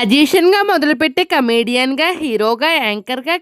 మ్యాజిషియన్గా మొదలుపెట్టి కమేడియన్గా హీరోగా యాంకర్గా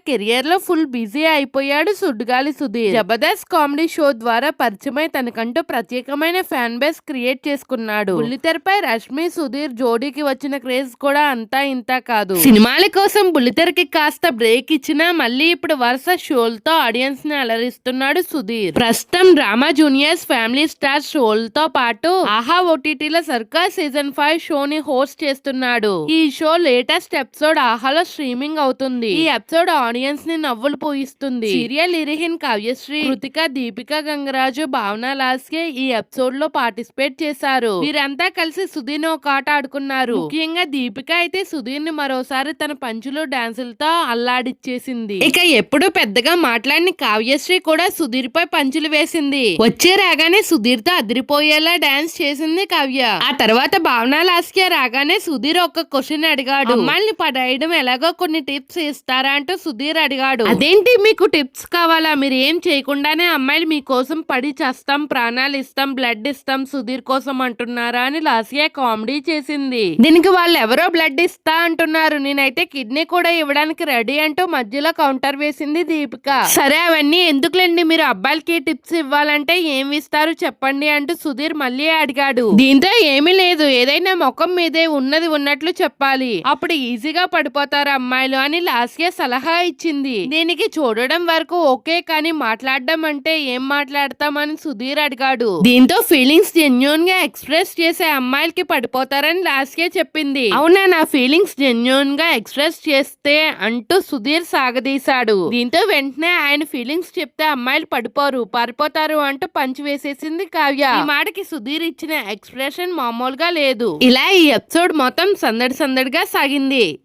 full busy అయిపోయాడు సుడ్గాలి సుధీర్. జబర్దస్త్ కామెడీ షో ద్వారా పరిచయమై తనకంటూ ప్రత్యేకమైన ఫ్యాన్ బేస్ క్రియేట్ చేసుకున్నాడు. బుల్లితెరపై రష్మి సుధీర్ జోడీకి వచ్చిన క్రేజ్ కూడా అంతా ఇంత కాదు. సినిమాల కోసం బుల్లితెరకి కాస్త బ్రేక్ ఇచ్చినా మళ్ళీ ఇప్పుడు వరుస షోలతో ఆడియన్స్ని అలరిస్తున్నాడు సుధీర్. ప్రస్తుతం డ్రామా జూనియర్స్ ఫ్యామిలీ స్టార్ షోలతో పాటు ఆహా ఓటీటీలో సర్కార్ సీజన్ ఫైవ్ షోని హోస్ట్ చేస్తున్నాడు. ఈ షో లేటెస్ట్ ఎపిసోడ్ ఆహాలో స్ట్రీమింగ్ అవుతుంది. ఈ ఎపిసోడ్ ఆడియన్స్ని నవ్వులు పోయిస్తుంది. సీరియల్ ఇరిహిన్ కావ్యశ్రీ కృతిక దీపిక గంగరాజు భావన లాస్కే ఈ ఎపిసోడ్లో పార్టిసిపేట్ చేశారు. వీరంతా కలిసి సుధీర్ ఒక ఆట ఆడుకున్నారు. ముఖ్యంగా దీపిక అయితే సుధీర్ని మరోసారి తన పంచులు డాన్సులతో అల్లాడిచ్చేసింది. ఇక ఎప్పుడు పెద్దగా మాట్లాడిన కావ్యశ్రీ కూడా సుధీర్ పై పంచులు వేసింది. వచ్చే రాగానే సుధీర్తో అదిరిపోయేలా డాన్స్ చేసింది కావ్య. ఆ తర్వాత భావన లాస్కే రాగానే సుధీర్ ఒక క్వశ్చన్ అడిగాడు. అమ్మాయిని పడేయడం ఎలాగో కొన్ని టిప్స్ ఇస్తారా అంటూ సుధీర్ అడిగాడు. అదేంటి మీకు టిప్స్ కావాలా? మీరు ఏం చేయకుండానే అమ్మాయిలు మీకోసం పడి చేస్తాం ప్రాణాలు ఇస్తాం బ్లడ్ ఇస్తాం సుధీర్ కోసం అంటున్నారా అని లాస్యా కామెడీ చేసింది. దీనికి వాళ్ళు ఎవరో బ్లడ్ ఇస్తా అంటున్నారు. నేనైతే కిడ్నీ కూడా ఇవ్వడానికి రెడీ అంటూ మధ్యలో కౌంటర్ వేసింది దీపిక. సరే అవన్నీ ఎందుకులేండి? మీరు అబ్బాయిలకి టిప్స్ ఇవ్వాలంటే ఏం ఇస్తారు చెప్పండి అంటూ సుధీర్ మళ్ళీ అడిగాడు. దీంతో ఏమీ లేదు. ఏదైనా ముఖం మీదే ఉన్నది ఉన్నట్లు చెప్పాలి. అప్పుడు ఈజీగా పడిపోతారు అమ్మాయిలు అని లాస్య సలహా ఇచ్చింది. దీనికి చూడడం వరకు ఓకే కానీ మాట్లాడడం అంటే ఏం మాట్లాడతామని సుధీర్ అడిగాడు. దీంతో ఫీలింగ్స్ జెన్యున్గా ఎక్స్ప్రెస్ చేసే అమ్మాయిలకి పడిపోతారని లాస్య చెప్పింది. అవునా నా ఫీలింగ్స్ జెన్యున్గా ఎక్స్ప్రెస్ చేస్తే అంటూ సుధీర్ సాగదీశాడు. దీంతో వెంటనే ఆయన ఫీలింగ్స్ చెప్తే అమ్మాయిలు పడిపోరు పారిపోతారు అంటూ పంచి వేసేసింది కావ్య. ఈ మాటకి సుధీర్ ఇచ్చిన ఎక్స్ప్రెషన్ మామూలుగా లేదు. ఇలా ఈ ఎపిసోడ్ మొత్తం సందడి సందడిగా సాగింది.